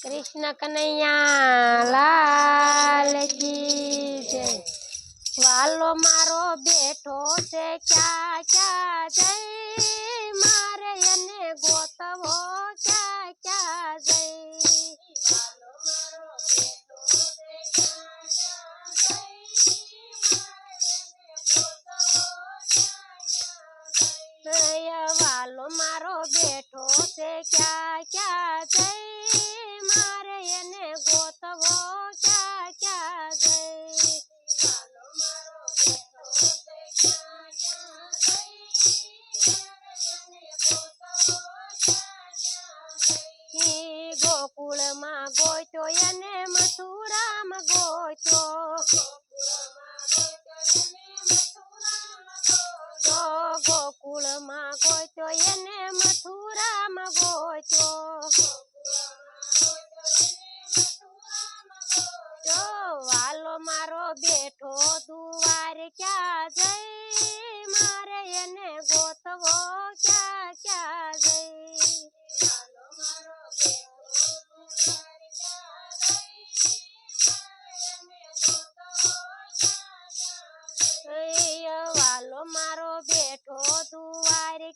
કૃષ્ણ કનૈયા લાલ કી જય? વાલો મારો બેઠો છે, ક્યાં ક્યાં જય? મારે એને ગોતવો ક્યાં ક્યાં જય, વાલો મારો બેઠો છે, ક્યાં ક્યાં જય? ગોકુળમાં ગોચ્યો એને મથુરામાં ગોચ્યો જો વાલો મારો બેઠો દુવાર ક્યાં જઈ? મારે એને ગોતવો ક્યાં?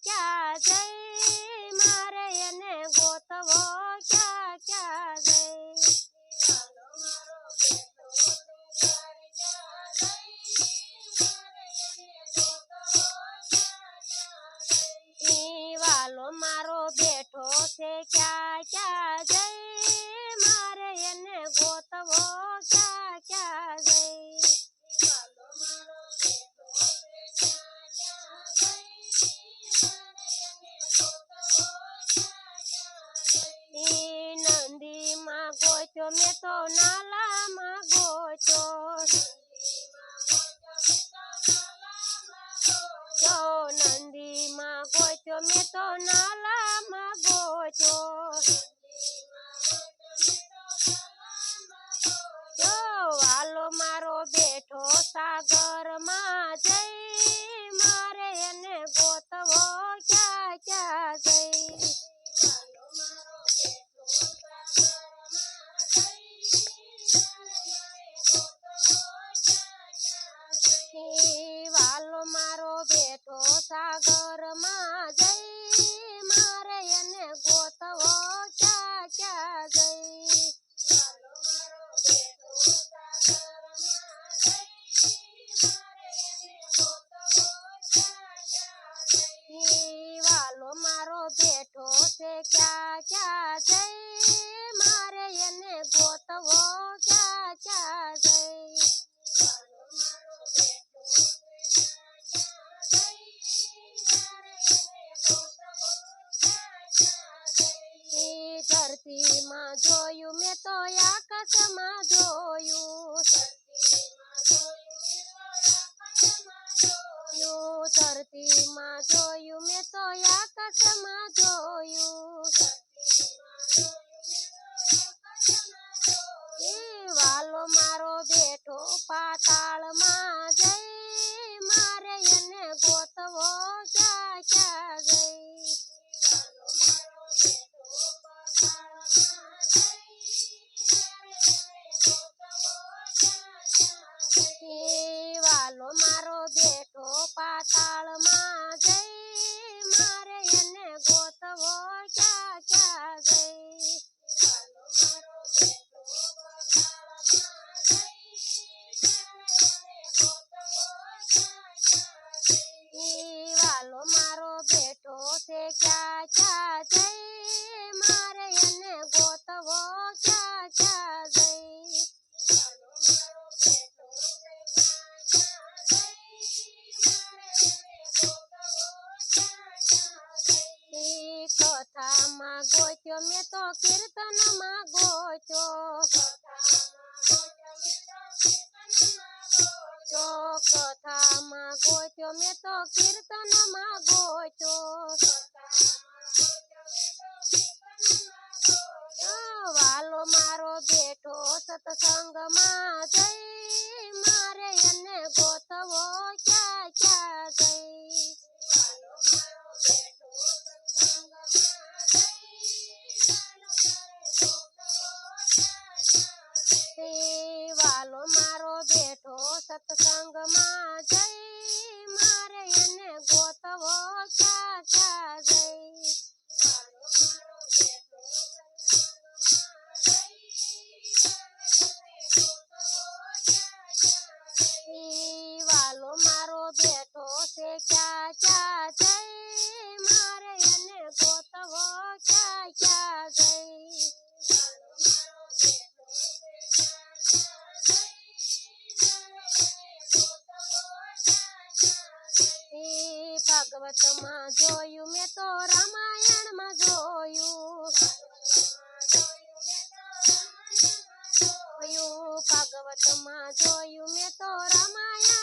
ક્યાં જઈ મારે એને ગોતવો ક્યાં ક્યાં જઈ વાલો મારો બેઠો છે ક્યાં ક્યાં જઈ વાલો મારો બેઠો સાગર. શક્તિમાં જોયું મેં તો આકાશમાં જોયું. ધરતીમાં જોયું મેં તો આકાશમાં જોયું. તો કીર્તન કીર્તનમાં ગોચો કથા માગો છો. મેં તો કીર્તન માગો છો. વાલો મારો બેઠો સત્સંગમાં જય એ ભાગવતમાં જોયું મેં તો રામાયણ રામાયણમાં જોયું. ભાગવતમાં જોયું મેં તો રામાયણ